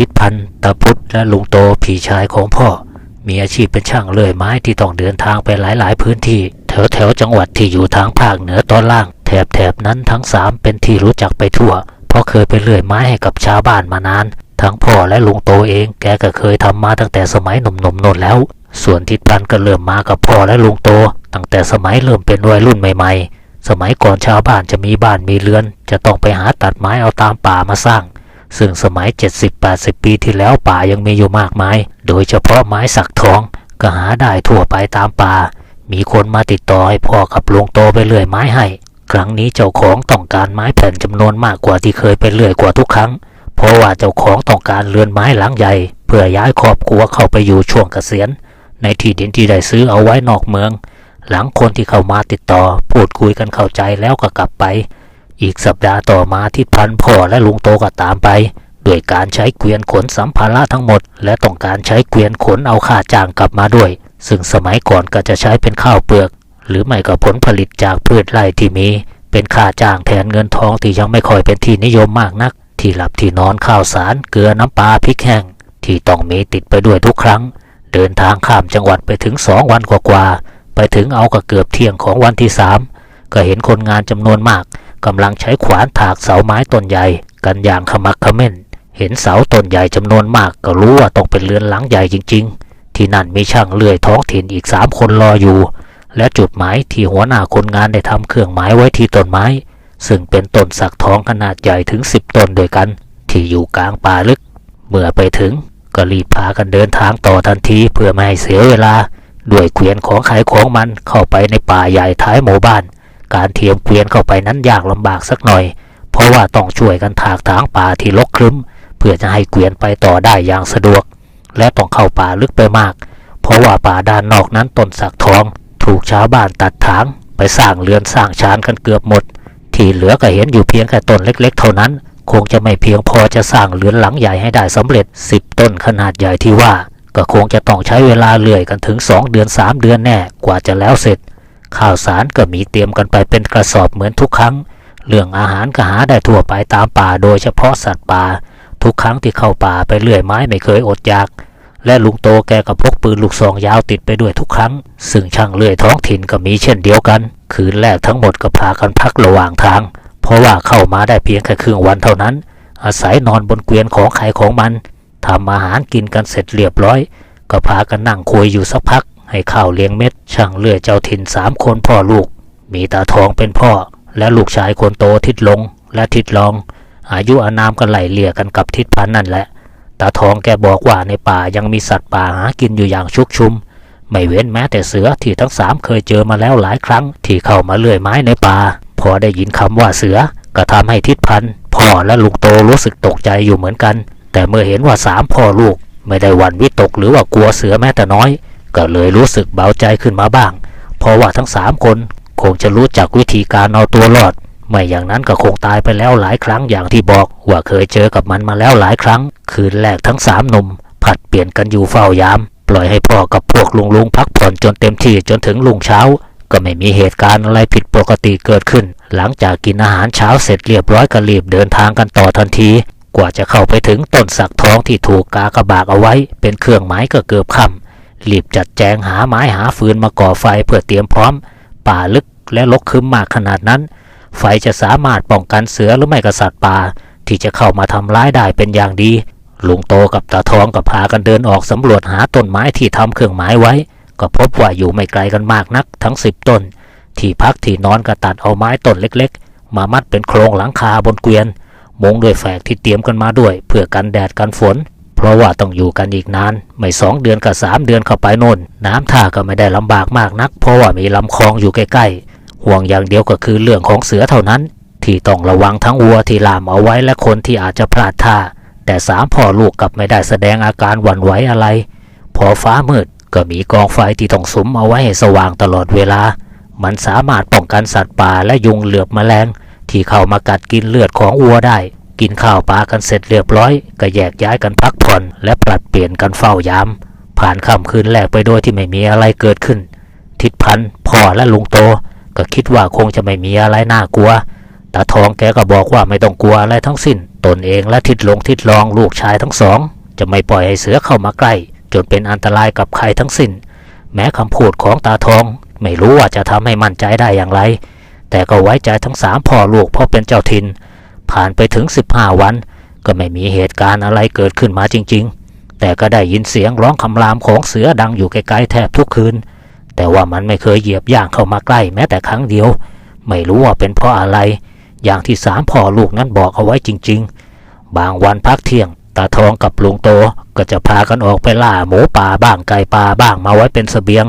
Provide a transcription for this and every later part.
ทิศพันธ์ตาพุทธและลุงโตพี่ชายของพ่อ มีอาชีพเป็นช่างเลื่อยไม้ที่ต้องเดินทางไปหลาย ๆ พื้นที่ แถวแถวๆจังหวัดที่อยู่ทางภาคเหนือตอนล่าง แถบแถบนั้นทั้งสามเป็นที่รู้จักไปทั่ว เพราะเคยไปเลื่อยไม้ให้กับชาวบ้านมานานทั้งพ่อและลุงโตเองแกก็เคยทำมาตั้งแต่สมัยหนุ่มๆนนแล้ว ส่วนทิศพันธ์ก็เริ่มมากับพ่อและลุงโต ตั้งแต่สมัยเริ่มเป็นวัยรุ่นใหม่ๆ สมัยก่อนชาวบ้านจะมีบ้านมีเรือน จะต้องไปหาตัดไม้เอาตามป่ามาสร้าง ซึ่งสมัย 70-80 ปีที่แล้วป่ายังมีอยู่มากมาย โดยเฉพาะไม้สักทองก็หาได้ทั่วไปตามป่า มีคนมาติดต่อให้พ่อกับลุงโตไปเลื่อยไม้ให้ ครั้งนี้เจ้าของต้องการไม้แผ่นจำนวนมากกว่าที่เคยไปเลื่อยกว่าทุกครั้ง เพราะว่าเจ้าของต้องการเรือนไม้หลังใหญ่ เพื่อย้ายครอบครัวเข้าไปอยู่ช่วงเกษียณ ในที่ดินที่ได้ซื้อเอาไว้นอกเมือง หลังคนที่เข้ามาติดต่อ พูดคุยกันเข้าใจแล้วก็กลับไป อีกสัปดาห์ต่อมาที่พันพ่อและลุงโตก็ตามไปด้วยการใช้เกวียนขนสัมภาระทั้งหมด และต้องการใช้เกวียนขนเอาค่าจ้างกลับมาด้วย ซึ่งสมัยก่อนก็จะใช้เป็นข้าวเปลือก หรือไม่ก็ผลผลิตจากพืชไร่ที่มี เป็นค่าจ้างแทนเงินทองที่ยังไม่ค่อยเป็นที่นิยมมากนัก ที่หลับที่นอนข้าวสารเกลือน้ำปลาพริกแห้งที่ต้องมีติดไปด้วยทุกครั้ง เดินทางข้ามจังหวัดไปถึงสองวันกว่าๆไปถึงเอาก็เกือบเที่ยงของวันที่สามก็เห็นคนงานจำนวนมาก กำลังใช้ขวานถากเสาไม้ต้นใหญ่กันอย่างขมักเขม้น เห็นเสาต้นใหญ่จำนวนมากก็รู้ว่าต้องเป็นเรือนหลังใหญ่จริง ๆ ที่นั่นมีช่างเลื่อยท้องถิ่นอีกสามคนรออยู่ และจุดหมายที่หัวหน้าคนงานได้ทำเครื่องหมายไว้ที่ต้นไม้ ซึ่งเป็นต้นสักท้องขนาดใหญ่ถึงสิบต้นด้วยกัน ที่อยู่กลางป่าลึก เมื่อไปถึงก็รีบพากันเดินทางต่อทันทีเพื่อไม่ให้เสียเวลา ด้วยเกวียนของใครของมันเข้าไปในป่าใหญ่ท้ายหมู่บ้าน การเทียมเกวียนเข้าไปนั้นยากลำบากสักหน่อย เพราะว่าต้องช่วยกันถากถางป่าที่รกครึ้ม เพื่อจะให้เกวียนไปต่อได้อย่างสะดวก และต้องเข้าป่าลึกไปมาก เพราะว่าป่าด้านนอกนั้นต้นสักทอง ถูกชาวบ้านตัดถางไปสร้างเรือนสร้างชานกันเกือบหมด ที่เหลือก็เห็นอยู่เพียงแค่ต้นเล็ก ๆ เท่านั้น คงจะไม่เพียงพอจะสร้างเรือนหลังใหญ่ให้ได้สำเร็จ 10 ต้นขนาดใหญ่ที่ว่าก็คงจะต้องใช้เวลาเลื่อยกันถึง 2 เดือน 3 เดือนแน่กว่าจะแล้วเสร็จ ข้าวสารก็มีเตรียมกันไปเป็นกระสอบเหมือนทุกครั้ง เรื่องอาหารก็หาได้ทั่วไปตามป่าโดยเฉพาะสัตว์ป่า ทุกครั้งที่เข้าป่าไปเลื่อยไม้ไม่เคยอดอยาก และลุงโตแกก็พกปืนลูกซองยาวติดไปด้วยทุกครั้ง ซึ่งช่างเลื่อยท้องถิ่นก็มีเช่นเดียวกัน คืนแรกทั้งหมดก็พากันพักระหว่างทาง เพราะว่าเข้ามาได้เพียงแค่ครึ่งวันเท่านั้น อาศัยนอนบนเกวียนของใครของมันทำอาหารกินกันเสร็จเรียบร้อย ก็พากันนั่งคุยอยู่สักพัก ให้ข้าวเลี้ยงเม็ด ช่างเลื่อยเจ้าถิ่นสามคนพ่อลูก มีตาทองเป็นพ่อ และลูกชายคนโตทิดลงและทิดลอง อายุอานามก็ไหลเลี่ยกันกับทิดพันนั่นแหละ ตาทองแกบอกว่าในป่ายังมีสัตว์ป่าหากินอยู่อย่างชุกชุม ไม่เว้นแม้แต่เสือที่ทั้งสามเคยเจอมาแล้วหลายครั้ง ที่เข้ามาเลื่อยไม้ในป่า พอได้ยินคำว่าเสือก็ทำให้ทิดพันพ่อและลุงโตรู้สึกตกใจอยู่เหมือนกัน แต่เมื่อเห็นว่าสามพ่อลูกไม่ได้หวั่นวิตกหรือว่ากลัวเสือแม้แต่น้อย ก็เลยรู้สึกเบาใจขึ้นมาบ้าง เพราะว่าทั้งสามคนคงจะรู้จักวิธีการเอาตัวรอด ไม่อย่างนั้นก็คงตายไปแล้วหลายครั้งอย่างที่บอก ว่าเคยเจอกับมันมาแล้วหลายครั้ง คืนแรกทั้งสามหนุ่มผัดเปลี่ยนกันอยู่เฝ้ายาม ปล่อยให้พ่อกับพวกลุงลุงพักผ่อนจนเต็มที่จนถึงลุงเช้า ก็ไม่มีเหตุการณ์อะไรผิดปกติเกิดขึ้น หลังจากกินอาหารเช้าเสร็จเรียบร้อยก็รีบเดินทางกันต่อทันที กว่าจะเข้าไปถึงต้นสักท้องที่ถูกกากระบากเอาไว้ เป็นเครื่องหมายก็เกือบค่ำ รีบจัดแจงหาไม้หาฟืนมาก่อไฟเพื่อเตรียมพร้อม ป่าลึกและรกคึมมากขนาดนั้น ไฟจะสามารถป้องกันเสือหรือไม่กษัตริย์ป่า ที่จะเข้ามาทำร้ายได้เป็นอย่างดี ลุงโตกับตาทองก็พากันเดินออกสำรวจหาต้นไม้ที่ทำเครื่องหมายไว้ ก็พบว่าอยู่ไม่ไกลกันมากนัก ทั้งสิบต้น ที่พักที่นอนก็ตัดเอาไม้ต้นเล็ก ๆ มามัดเป็นโครงหลังคาบนเกวียน มงด้วยแฝกที่เตรียมกันมาด้วย เพื่อกันแดดกันฝน เพราะว่าต้องอยู่กันอีกนาน ไม่สองเดือนกับสามเดือนเข้าไปโน่น น้ำท่าก็ไม่ได้ลำบากมากนัก เพราะว่ามีลำคลองอยู่ใกล้ๆ ห่วงอย่างเดียวก็คือเรื่องของเสือเท่านั้น ที่ต้องระวังทั้งวัวที่ล่ามเอาไว้และคนที่อาจจะพลาดท่า แต่สามพ่อลูกกลับไม่ได้แสดงอาการหวั่นไหวอะไร พอฟ้ามืดก็มีกองไฟที่ต้องสุมเอาไว้ให้สว่างตลอดเวลา มันสามารถป้องกันสัตว์ป่าและยุงเหลือบแมลงที่เข้ามากัดกินเลือดของวัวได้ กินข้าวปลากันเสร็จเรียบร้อย ก็แยกย้ายกันพักผ่อน และปรับเปลี่ยนกันเฝ้ายาม ผ่านค่ำคืนแรกไปโดยที่ไม่มีอะไรเกิดขึ้น ทิดพันพ่อและลุงโต ก็คิดว่าคงจะไม่มีอะไรน่ากลัวตาทองแกก็บอกว่าไม่ต้องกลัวอะไรทั้งสิ้น ตนเองและทิดลงทิดลองลูกชายทั้งสอง จะไม่ปล่อยให้เสือเข้ามาใกล้จนเป็นอันตรายกับใครทั้งสิ้น แม้คำพูดของตาทอง ไม่รู้ว่าจะทำให้มั่นใจได้อย่างไร แต่ก็ไว้ใจทั้งสามพ่อลูกเพราะเป็นเจ้าถิ่น ผ่านไปถึง 15 วัน ก็ไม่มีเหตุการณ์อะไรเกิดขึ้นมาจริง ๆ แต่ก็ได้ยินเสียงร้องคำรามของเสือดังอยู่ไกลๆแทบทุกคืน แต่ว่ามันไม่เคยเหยียบย่างเข้ามาใกล้แม้แต่ครั้งเดียว ไม่รู้ว่าเป็นเพราะอะไร อย่างที่สามพ่อลูกนั้นบอกเอาไว้จริง ๆ บางวันพักเที่ยงตาทองกับลุงโตก็จะพากันออกไปล่าหมูป่าบ้างไก่ป่าบ้างมาไว้เป็นเสบียง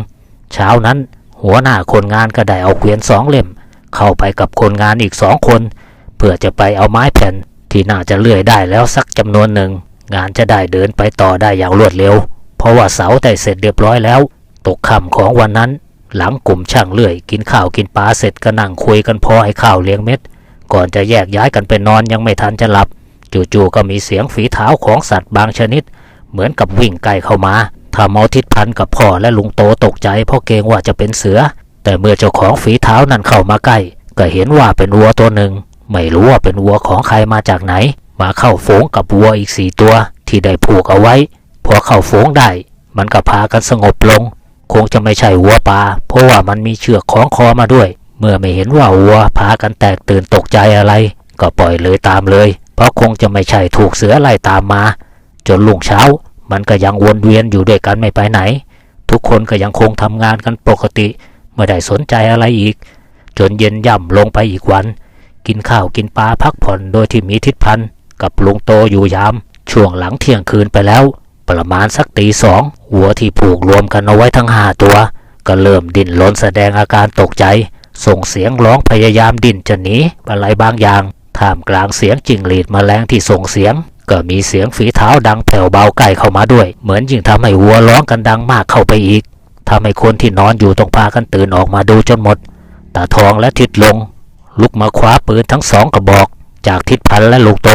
เช้านั้น หัวหน้าคนงานก็ได้เอาเกวียนสองเล่ม เข้าไปกับคนงานอีกสองคน เพื่อจะไปเอาไม้แผ่นที่น่าจะเลื่อยได้แล้วสักจำนวนหนึ่ง งานจะได้เดินไปต่อได้อย่างรวดเร็ว เพราะว่าเสาได้เสร็จเรียบร้อยแล้ว ตกค่ำของวันนั้น หลังกลุ่มช่างเลื่อย กินข้าวกินปลาเสร็จก็นั่งคุยกันพอให้ข้าวเลี้ยงเม็ด ก่อนจะแยกย้ายกันไปนอนยังไม่ทันจะหลับ จู่ๆก็มีเสียงฝีเท้าของสัตว์บางชนิด เหมือนกับวิ่งใกล้เข้ามาทำเอาทิดพันกับพ่อและลุงโตตกใจเพราะเกรงว่าจะเป็นเสือ แต่เมื่อเจ้าของฝีเท้านั้นเข้ามาใกล้ก็เห็นว่าเป็นวัวตัวหนึ่ง ไม่รู้ว่าเป็นวัวของใครมาจากไหน มาเข้าฝูงกับวัวอีกสี่ตัวที่ได้ผูกเอาไว้ พอเข้าฝูงได้ มันก็พากันสงบลง คงจะไม่ใช่วัวป่าเพราะว่ามันมีเชือกคล้องคอมาด้วย เมื่อไม่เห็นว่าวัวพากันแตกตื่นตกใจอะไร ก็ปล่อยเลยตามเลย เพราะคงจะไม่ใช่ถูกเสือไล่ตามมา จนลุงเช้า มันก็ยังวนเวียนอยู่ด้วยกันไม่ไปไหน ทุกคนก็ยังคงทำงานกันปกติไม่ได้สนใจอะไรอีก จนเย็นย่ำลงไปอีกวัน กินข้าวกินปลาพักผ่อนโดยที่มีทิศพันธ์กับลุงโตอยู่ยาม ช่วงหลังเที่ยงคืนไปแล้ว ประมาณสักตีสองวัวที่ผูกรวมกันเอาไว้ทั้งห้าตัว ก็เริ่มดิ้นรนแสดงอาการตกใจ ส่งเสียงร้องพยายามดิ้นจะหนีอะไรบางอย่างท่ามกลางเสียงจิงหรีดแมลงที่ส่งเสียง ก็มีเสียงฝีเท้าดังแผ่วเบาใกล้เข้ามาด้วย เหมือนยิ่งทำให้วัวร้องกันดังมากเข้าไปอีกทำให้คนที่นอนอยู่ต้องพากันตื่นออกมาดูจนหมดตาทองและทิดลง ลุกมาคว้าปืนทั้งสองกระบอก จากทิศพันและลูกโต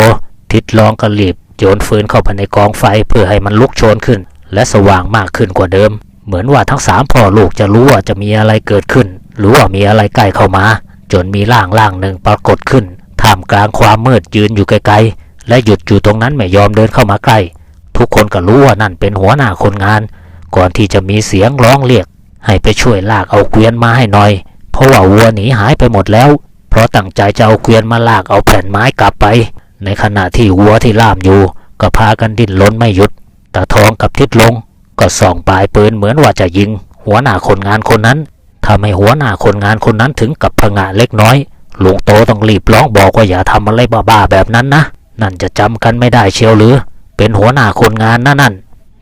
ทิศลองก็รีบโยนฟืนเข้าไปในกองไฟเพื่อให้มันลุกโชนขึ้น และสว่างมากขึ้นกว่าเดิม เหมือนว่าทั้งสามพ่อลูกจะรู้ว่าจะมีอะไรเกิดขึ้น หรือว่ามีอะไรใกล้เข้ามา จนมีร่างร่างหนึ่งปรากฏขึ้นท่ามกลางความมืดยืนอยู่ไกลๆและหยุดอยู่ตรงนั้นไม่ยอมเดินเข้ามาใกล้ทุกคนก็รู้ว่านั่นเป็นหัวหน้าคนงาน ก่อนที่จะมีเสียงร้องเรียก ให้ไปช่วยลากเอาเกวียนมาให้หน่อย เพราะว่าวัวหนีหายไปหมดแล้ว ราะตั้งใจจะเอาเกวียนมาลากเอาแผ่นไม้กลับไป ในขณะที่วัวที่ล่ามอยู่ ก็พากันดิ้นรนไม่หยุดตาทองกับทิดลง ก็ส่องปลายปืนเหมือนว่าจะยิง หัวหน้าคนงานคนนั้นทำให้หัวหน้าคนงานคนนั้นถึงกับผงะเล็กน้อยลุงโตต้องรีบร้องบอกว่าอย่าทำอะไรบ้าๆแบบนั้นนะนั่นจะจำกันไม่ได้เชียวหรือ เป็นหัวหน้าคนงานนะนั่น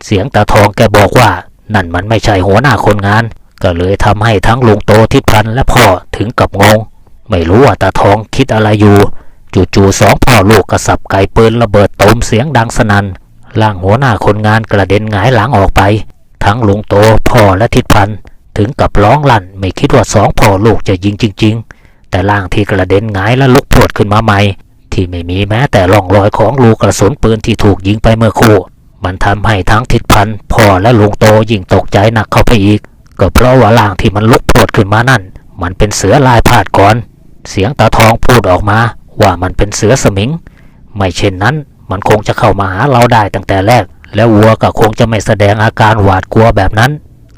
เสียงตาทองแกบอกว่า นั่นมันไม่ใช่หัวหน้าคนงาน ก็เลยทำให้ทั้งลุงโตทิดพันและพ่อถึงกับงง ไม่รู้ว่าตาทองคิดอะไรอยู่ จู่ๆสองพ่อลูกกระสับไก่ปืนระเบิดตูมเสียงดังสนัน่นร่างหัวหน้าคนงานกระเด็นหงายหลังออกไป ทั้งลุงโตพ่อและทิดพันถึงกับร้องลั่นไม่คิดว่าสองพ่อลูกจะยิงจริง ๆ แต่ร่างที่กระเด็นหงายและลุกพรวดขึ้นมาใหม่ที่ไม่มีแม้แต่ร่องรอยของลูกกระสุนปืนที่ถูกยิงไปเมื่อครู่มันทำให้ทั้งทิดพันพ่อและลุงโตยิ่งตกใจหนักเข้าไปอีก ก็เพราะว่าร่างที่มันลุกพรวดขึ้นมานั่น มันเป็นเสือลายพาดก่อน เสียงตาทองพูดออกมาว่ามันเป็นเสือสมิง ไม่เช่นนั้นมันคงจะเข้ามาหาเราได้ตั้งแต่แรก และวัวก็คงจะไม่แสดงอาการหวาดกลัวแบบนั้น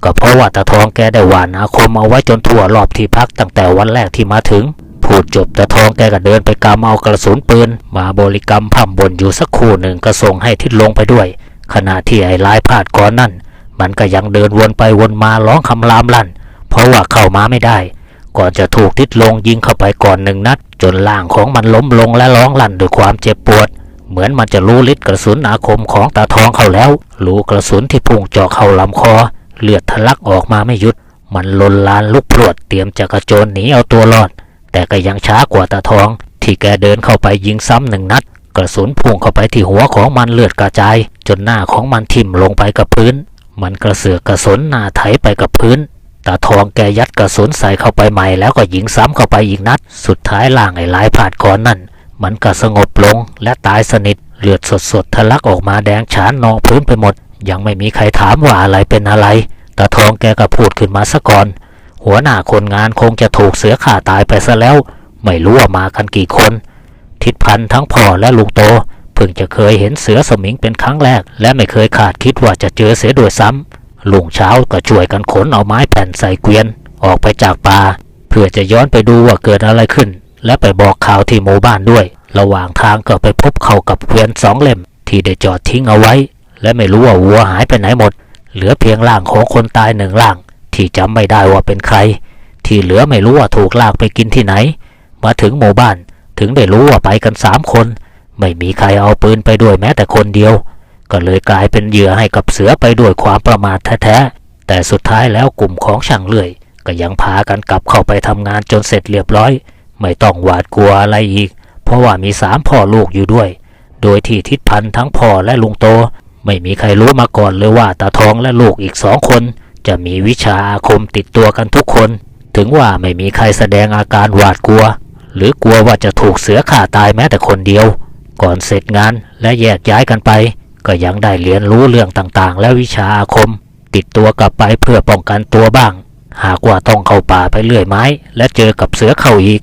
ก็เพราะว่าตาทองแกได้หวานอาคมเอาไว้จนทั่วรอบที่พักตั้งแต่วันแรกที่มาถึง พูดจบตาทองแกก็เดินไปกำเอากระสุนปืน มาบริกรรมพ่ำบนอยู่สักครู่หนึ่งก็ส่งให้ทิศลงไปด้วย ขณะที่ไอ้ลายพาดก่อนนั่นมันก็ยังเดินวนไปวนมาร้องคำรามลั่น เพราะว่าเข้ามาไม่ได้ ก่อนจะถูกทิศลงยิงเข้าไปก่อนหนึ่งนัด จนล่างของมันล้มลงและร้องลั่นด้วยความเจ็บปวด เหมือนมันจะรู้ฤทธิ์กระสุนอาคมของตาทองเขาแล้วรู้กระสุนที่พุ่งเจาะเข้าลำคอ เลือดทะลักออกมาไม่หยุด มันลนลานลุกพรวดเตรียมจะกระโจนหนีเอาตัวรอด แต่ก็ยังช้ากว่าตาทอง ที่แกเดินเข้าไปยิงซ้ำหนึ่งนัด กระสุนพุ่งเข้าไปที่หัวของมันเลือดกระจาย จนหน้าของมันทิ่มลงไปกับพื้น มันกระเสือกกระสนหน้าไถไปกับพื้น ตาทองแกยัดกระสุนใส่เข้าไปใหม่แล้วก็ยิงซ้ำเข้าไปอีกนัด สุดท้ายล่างไอ้ลายผาดก่อนนั่น มันก็สงบลงและตายสนิท เลือดสดๆทะลักออกมาแดงฉานนองพื้นไปหมด ยังไม่มีใครถามว่าอะไรเป็นอะไรตาทองแกก็พูดขึ้นมาซะก่อน หัวหน้าคนงานคงจะถูกเสือข่าตายไปซะแล้ว ไม่รู้ว่ามากันกี่คน ทิศพันธ์ทั้งพ่อและลุงโตเพิ่งจะเคยเห็นเสือสมิงเป็นครั้งแรก และไม่เคยคาดคิดว่าจะเจอเสียด้วยซ้ำ ลุงเช้าก็ช่วยกันขนเอาไม้แผ่นใส่เกวียน ออกไปจากป่าเพื่อจะย้อนไปดูว่าเกิดอะไรขึ้น และไปบอกข่าวที่หมู่บ้านด้วย ระหว่างทางก็ไปพบเข้ากับเกวียนสองเล่ม ที่ได้จอดทิ้งเอาไว้ และไม่รู้ว่าวัวหายไปไหนหมด เหลือเพียงร่างของคนตายหนึ่งร่าง ที่จำไม่ได้ว่าเป็นใคร ที่เหลือไม่รู้ว่าถูกลากไปกินที่ไหน มาถึงหมู่บ้านถึงได้รู้ว่าไปกันสามคน ไม่มีใครเอาปืนไปด้วยแม้แต่คนเดียว ก็เลยกลายเป็นเหยื่อให้กับเสือไปด้วยความประมาทแท้ๆ แต่สุดท้ายแล้วกลุ่มของช่างเลื่อย ก็ยังพากันกลับเข้าไปทำงานจนเสร็จเรียบร้อย ไม่ต้องหวาดกลัวอะไรอีก เพราะว่ามีสามพ่อลูกอยู่ด้วย โดยที่ทิศพันธ์ทั้งพ่อและลุงโต ไม่มีใครรู้มาก่อนเลยว่าตาทองและลูกอีกสองคน จะมีวิชาอาคมติดตัวกันทุกคน ถึงว่าไม่มีใครแสดงอาการหวาดกลัว หรือกลัวว่าจะถูกเสือฆ่าตายแม้แต่คนเดียว ก่อนเสร็จงานและแยกย้ายกันไป ก็ยังได้เรียนรู้เรื่องต่างๆ และวิชาอาคม ติดตัวกลับไปเพื่อป้องกันตัวบ้าง หากว่าต้องเข้าป่าไปเลื่อยไม้ และเจอกับเสือเข้าอีก